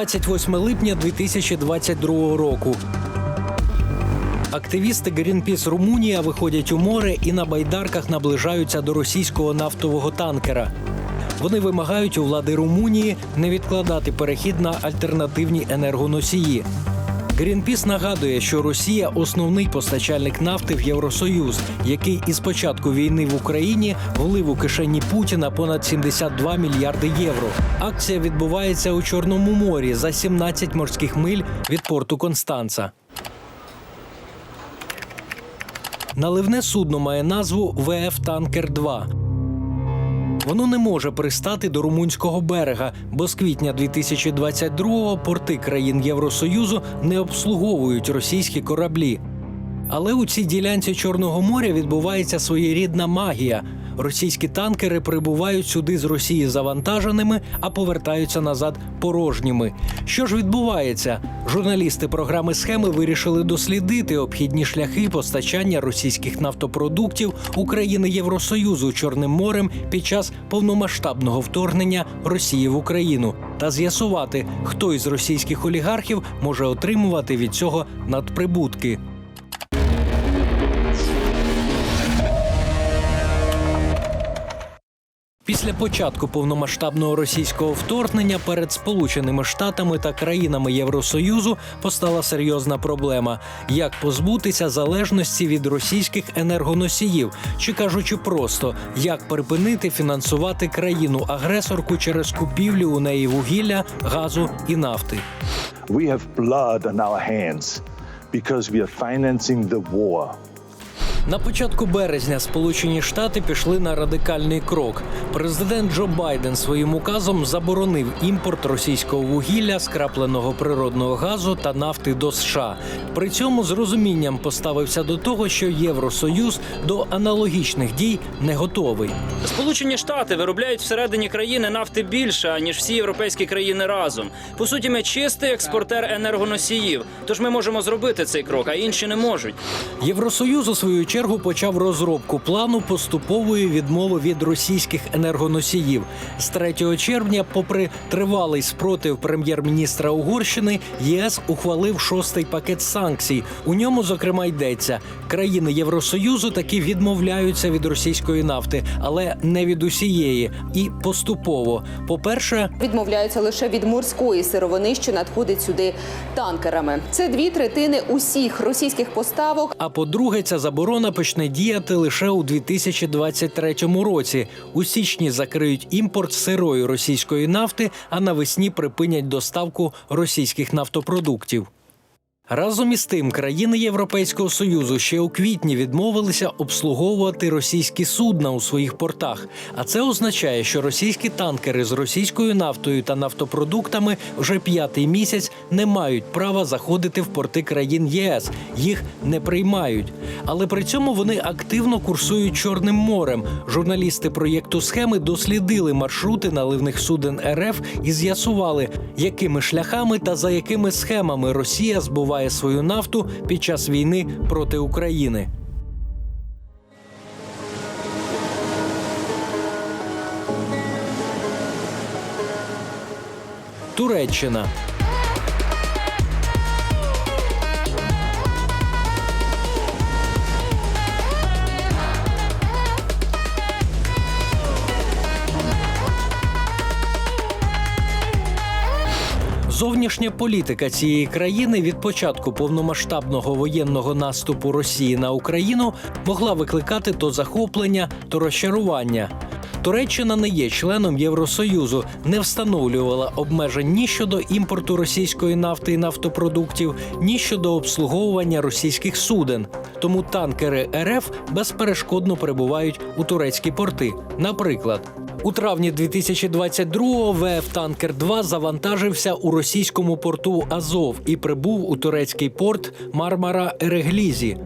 28 липня 2022 року. Активісти Greenpeace Румунія виходять у море і на байдарках наближаються до російського нафтового танкера. Вони вимагають у влади Румунії не відкладати перехід на альтернативні енергоносії. Greenpeace нагадує, що Росія основний постачальник нафти в Євросоюз, який із початку війни в Україні влив у кишені Путіна понад 72 мільярди євро. Акція відбувається у Чорному морі за 17 морських миль від порту Констанца. Наливне судно має назву ВФ Танкер 2 Воно не може пристати до румунського берега, бо з квітня 2022-го порти країн Євросоюзу не обслуговують російські кораблі. Але у цій ділянці Чорного моря відбувається своєрідна магія. Російські танкери прибувають сюди з Росії завантаженими, а повертаються назад порожніми. Що ж відбувається? Журналісти програми схеми вирішили дослідити обхідні шляхи постачання російських нафтопродуктів України Євросоюзу Чорним морем під час повномасштабного вторгнення Росії в Україну та з'ясувати, хто із російських олігархів може отримувати від цього надприбутки. Після початку повномасштабного російського вторгнення перед Сполученими Штатами та країнами Євросоюзу постала серйозна проблема: як позбутися залежності від російських енергоносіїв, чи кажучи просто, як припинити фінансувати країну-агресорку через купівлю у неї вугілля, газу і нафти. We have blood on our hands because we are financing the war. На початку березня Сполучені Штати пішли на радикальний крок. Президент Джо Байден своїм указом заборонив імпорт російського вугілля, скрапленого природного газу та нафти до США. При цьому з розумінням поставився до того, що Євросоюз до аналогічних дій не готовий. Сполучені Штати виробляють всередині країни нафти більше ніж всі європейські країни разом. По суті, ми чистий експортер енергоносіїв. Тож ми можемо зробити цей крок, а інші не можуть. Євросоюз у свою чергу почав розробку плану поступової відмови від російських енергоносіїв. З 3 червня, попри тривалий спротив прем'єр-міністра Угорщини, ЄС ухвалив шостий пакет санкцій. У ньому, зокрема, йдеться країни Євросоюзу таки відмовляються від російської нафти, але не від усієї. І поступово. По-перше, відмовляються лише від морської сировини, що надходить сюди танкерами. Це дві третини усіх російських поставок. А по-друге, ця заборона почне діяти лише у 2023 році. У січні закриють імпорт сирої російської нафти, а навесні припинять доставку російських нафтопродуктів. Разом із тим, країни Європейського союзу ще у квітні відмовилися обслуговувати російські судна у своїх портах. А це означає, що російські танкери з російською нафтою та нафтопродуктами вже п'ятий місяць не мають права заходити в порти країн ЄС. Їх не приймають. Але при цьому вони активно курсують Чорним морем. Журналісти проєкту схеми дослідили маршрути наливних суден РФ і з'ясували, якими шляхами та за якими схемами Росія збуває свою нафту під час війни проти України. Туреччина. Зовнішня політика цієї країни від початку повномасштабного воєнного наступу Росії на Україну могла викликати то захоплення, то розчарування. Туреччина не є членом Євросоюзу, не встановлювала обмежень ні щодо імпорту російської нафти і нафтопродуктів, ні щодо обслуговування російських суден. Тому танкери РФ безперешкодно перебувають у турецькі порти. Наприклад, у травні 2022-го ВФ Танкер 2 завантажився у російському порту Азов і прибув у турецький порт Мармара Ереглізі.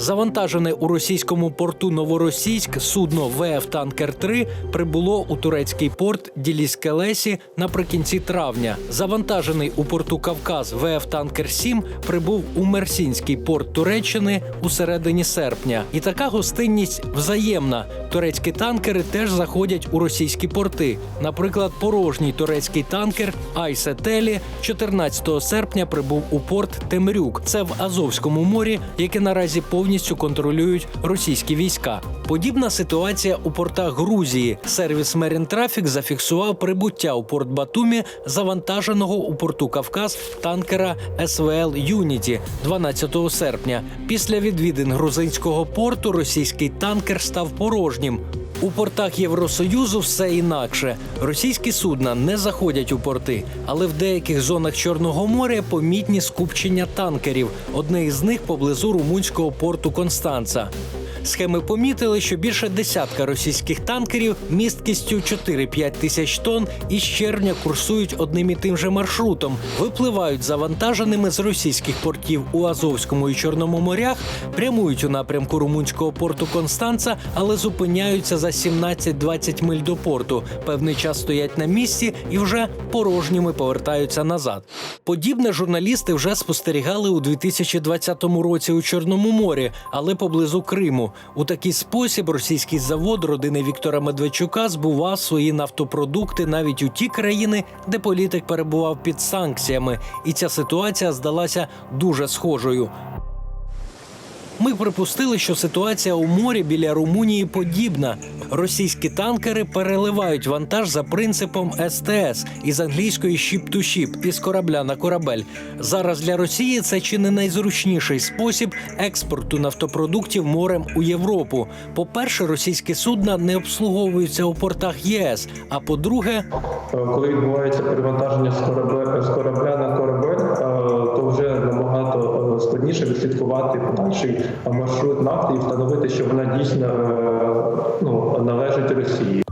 Завантажене у російському порту Новоросійськ судно ВФ Танкер 3 прибуло у турецький порт Діліскелесі наприкінці травня. Завантажений у порту Кавказ ВФ Танкер 7 прибув у Мерсінський порт Туреччини у середині серпня. І така гостинність взаємна. Турецькі танкери теж заходять у російські порти. Наприклад, порожній турецький танкер Айсетелі 14 серпня прибув у порт Темрюк. Це в Азовському морі, яке наразі повністю контролюють російські війська. Подібна ситуація у портах Грузії. Сервіс Мерін Трафік зафіксував прибуття у порт Батумі завантаженого у порту Кавказ танкера СВЛ Юніті 12 серпня. Після відвідин грузинського порту російський танкер став порожнім. У портах Євросоюзу все інакше. Російські судна не заходять у порти, але в деяких зонах Чорного моря помітні скупчення танкерів. Одне із них поблизу румунського порту Констанца. Схеми помітили, що більше десятка російських танкерів місткістю 4-5 тисяч тонн із червня курсують одним і тим же маршрутом, випливають завантаженими з російських портів у Азовському і Чорному морях, прямують у напрямку румунського порту Констанца, але зупиняються за 17-20 миль до порту. Певний час стоять на місці і вже порожніми повертаються назад. Подібне журналісти вже спостерігали у 2020 році у Чорному морі, але поблизу Криму. У такий спосіб російський завод родини Віктора Медведчука збував свої нафтопродукти навіть у ті країни, де політик перебував під санкціями, і ця ситуація здалася дуже схожою. Ми припустили, що ситуація у морі біля Румунії подібна. Російські танкери переливають вантаж за принципом СТС із англійської «ship to ship» із корабля на корабель. Зараз для Росії це чи не найзручніший спосіб експорту нафтопродуктів морем у Європу. По-перше, російські судна не обслуговуються у портах ЄС. А по-друге, Е, коли відбувається перевантаження з корабля, з корабля складніше відслідкувати подальший маршрут нафти і встановити, що вона дійсно е, ну, належить Росії.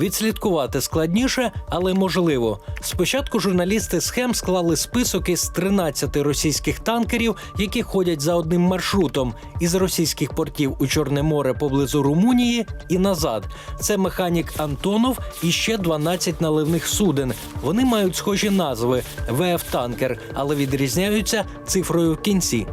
Відслідкувати складніше, але можливо. Спочатку журналісти схем склали список із 13 російських танкерів, які ходять за одним маршрутом із російських портів у Чорне море поблизу Румунії і назад. Це механік Антонов і ще 12 наливних суден. Вони мають схожі назви ВФ танкер, але відрізняються цифрою в кінці.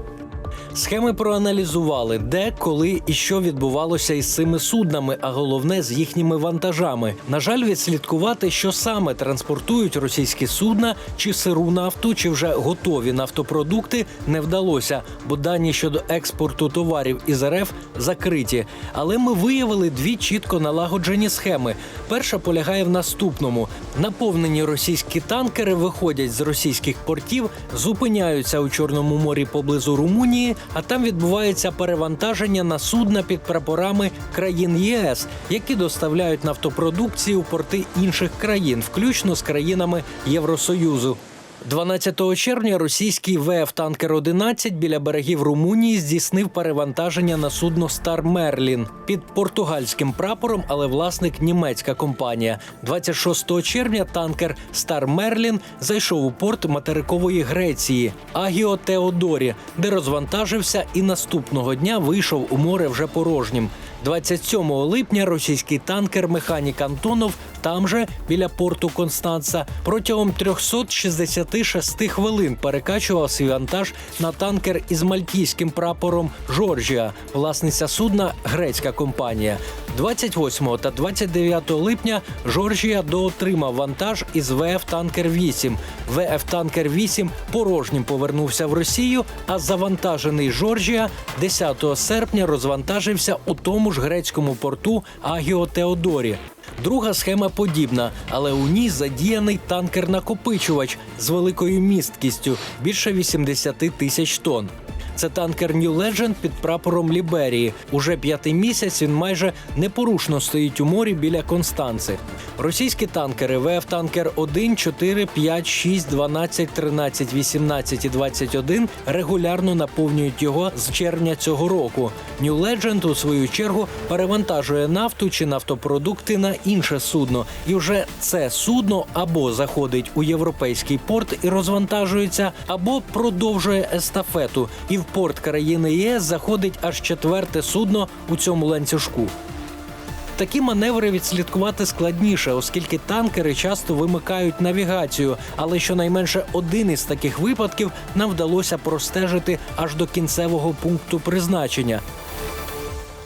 Схеми проаналізували, де, коли і що відбувалося із цими суднами, а головне з їхніми вантажами. На жаль, відслідкувати, що саме транспортують російські судна, чи сиру нафту, чи вже готові нафтопродукти, не вдалося, бо дані щодо експорту товарів із РФ закриті. Але ми виявили дві чітко налагоджені схеми. Перша полягає в наступному: наповнені російські танкери виходять з російських портів, зупиняються у Чорному морі поблизу Румунії, а там відбувається перевантаження на судна під прапорами країн ЄС, які доставляють нафтопродукції у порти інших країн, включно з країнами Євросоюзу. 12 червня російський ВФ танкер 11 біля берегів Румунії здійснив перевантаження на судно Стар Мерлін під португальським прапором, але власник німецька компанія. 26 червня танкер Стар Мерлін зайшов у порт материкової Греції Агіо Теодорі, де розвантажився і наступного дня вийшов у море вже порожнім. 27 липня російський танкер Механік Антонов там же біля порту Констанца протягом 366 хвилин перекачував свій вантаж на танкер із мальтійським прапором Жоржія, власниця судна грецька компанія. 28 та 29 липня Жоржія доотримав вантаж із ВФ Танкер 8. ВФ Танкер 8 порожнім повернувся в Росію, а завантажений Жоржія 10 серпня розвантажився у тому ж грецькому порту Агіо Теодорі. Друга схема подібна, але у ній задіяний танкер-накопичувач з великою місткістю більше 80 тисяч тонн. Це танкер New Legend під прапором Ліберії. Уже п'ятий місяць він майже непорушно стоїть у морі біля Констанци. Російські танкери ВФ танкер 1, 4, 5, 6, 12, 13, 18 і 21 регулярно наповнюють його з червня цього року. New Legend, у свою чергу перевантажує нафту чи нафтопродукти на інше судно, і вже це судно або заходить у європейський порт і розвантажується, або продовжує естафету і в порт країни ЄС заходить аж четверте судно у цьому ланцюжку. Такі маневри відслідкувати складніше, оскільки танкери часто вимикають навігацію. Але щонайменше один із таких випадків нам вдалося простежити аж до кінцевого пункту призначення.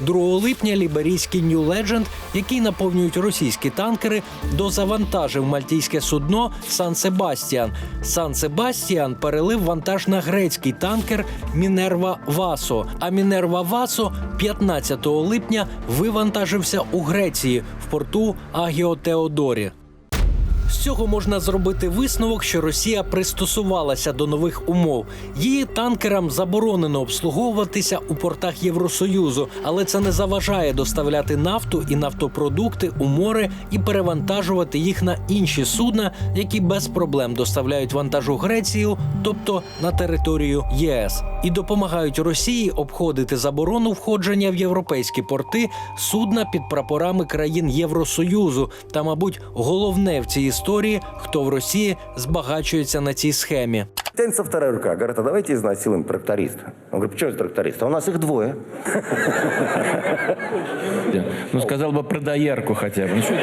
2 липня ліберійський New Legend, який наповнюють російські танкери, дозавантажив мальтійське судно Сан Себастіан. Сан Себастіан перелив вантаж на грецький танкер Мінерва Васо. А Мінерва Васо 15 липня вивантажився у Греції в порту Агіо Теодорі. З цього можна зробити висновок, що Росія пристосувалася до нових умов. Її танкерам заборонено обслуговуватися у портах Євросоюзу, але це не заважає доставляти нафту і нафтопродукти у море і перевантажувати їх на інші судна, які без проблем доставляють вантаж у Грецію, тобто на територію ЄС, і допомагають Росії обходити заборону входження в європейські порти судна під прапорами країн Євросоюзу. Та, мабуть, головне в цій історії, хто в Росії збагачується на цій схемі. Тянется вторая рука. Говорит, а давайте изнасилуем тракториста. Он говорит, почему это тракторист? У нас их двое. Ну, сказал бы про доярку хотя бы. Ну, что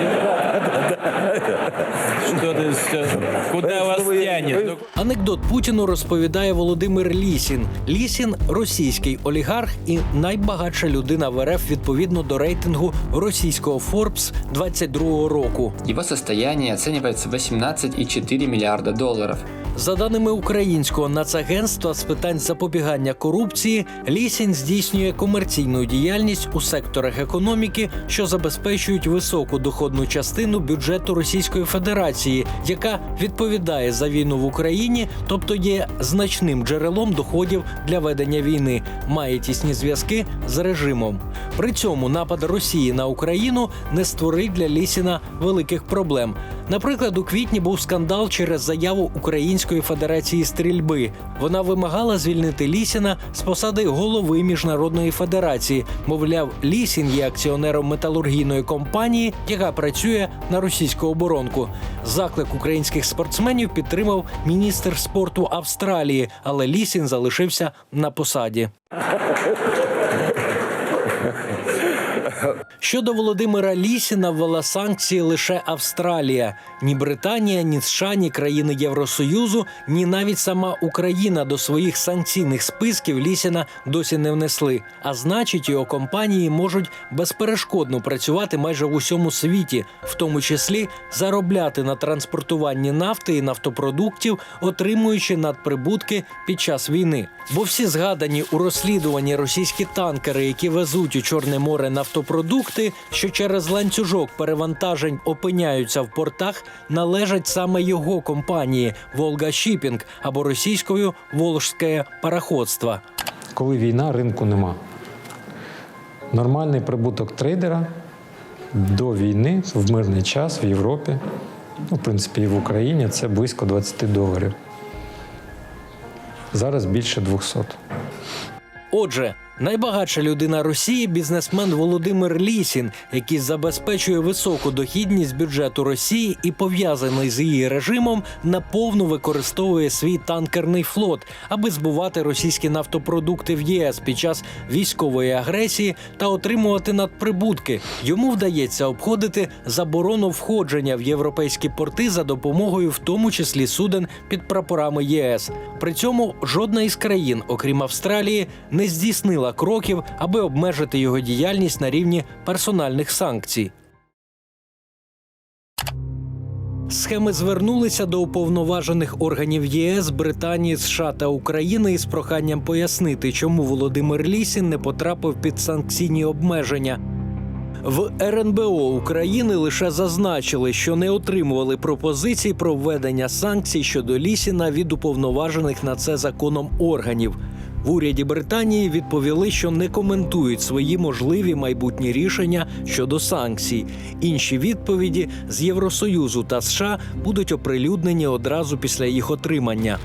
Что ты, что- куда вас тянет? Ну, Анекдот Путіну розповідає Володимир Лісін. Лісін російський олігарх і найбагатша людина в РФ відповідно до рейтингу російського Forbes 22 року. Его состояние оценивается в 18,4 миллиарда долларов. За даними українського нацагентства з питань запобігання корупції, Лісін здійснює комерційну діяльність у секторах економіки, що забезпечують високу доходну частину бюджету Російської Федерації, яка відповідає за війну в Україні, тобто є значним джерелом доходів для ведення війни, має тісні зв'язки з режимом. При цьому напад Росії на Україну не створив для Лісіна великих проблем. Наприклад, у квітні був скандал через заяву Української федерації стрільби. Вона вимагала звільнити Лісіна з посади голови міжнародної федерації. Мовляв, Лісін є акціонером металургійної компанії, яка працює на російську оборонку. Заклик українських спортсменів підтримав міністр спорту Австралії, але Лісін залишився на посаді. Щодо Володимира Лісіна ввела санкції лише Австралія. Ні Британія, ні США, ні країни Євросоюзу, ні навіть сама Україна до своїх санкційних списків Лісіна досі не внесли. А значить, його компанії можуть безперешкодно працювати майже в усьому світі, в тому числі заробляти на транспортуванні нафти і нафтопродуктів, отримуючи надприбутки під час війни. Бо всі згадані у розслідуванні російські танкери, які везуть у Чорне море нафтопродукти, що через ланцюжок перевантажень опиняються в портах, належать саме його компанії Волга Шіпінг або російською Волжське пароходство. Коли війна, ринку нема. Нормальний прибуток трейдера до війни в мирний час в Європі, ну, в принципі, і в Україні це близько 20 доларів. Зараз більше 200. Отже, найбагатша людина Росії бізнесмен Володимир Лісін, який забезпечує високу дохідність бюджету Росії і пов'язаний з її режимом, наповну використовує свій танкерний флот, аби збувати російські нафтопродукти в ЄС під час військової агресії та отримувати надприбутки. Йому вдається обходити заборону входження в європейські порти за допомогою, в тому числі суден під прапорами ЄС. При цьому жодна із країн, окрім Австралії, не здійснила кроків, аби обмежити його діяльність на рівні персональних санкцій. Схеми звернулися до уповноважених органів єС, Британії, США та України із проханням пояснити, чому Володимир Лісін не потрапив під санкційні обмеження. В РНБО України лише зазначили, що не отримували пропозицій про введення санкцій щодо Лісіна від уповноважених на це законом органів. В уряді Британії відповіли, що не коментують свої можливі майбутні рішення щодо санкцій. Інші відповіді з Євросоюзу та США будуть оприлюднені одразу після їх отримання.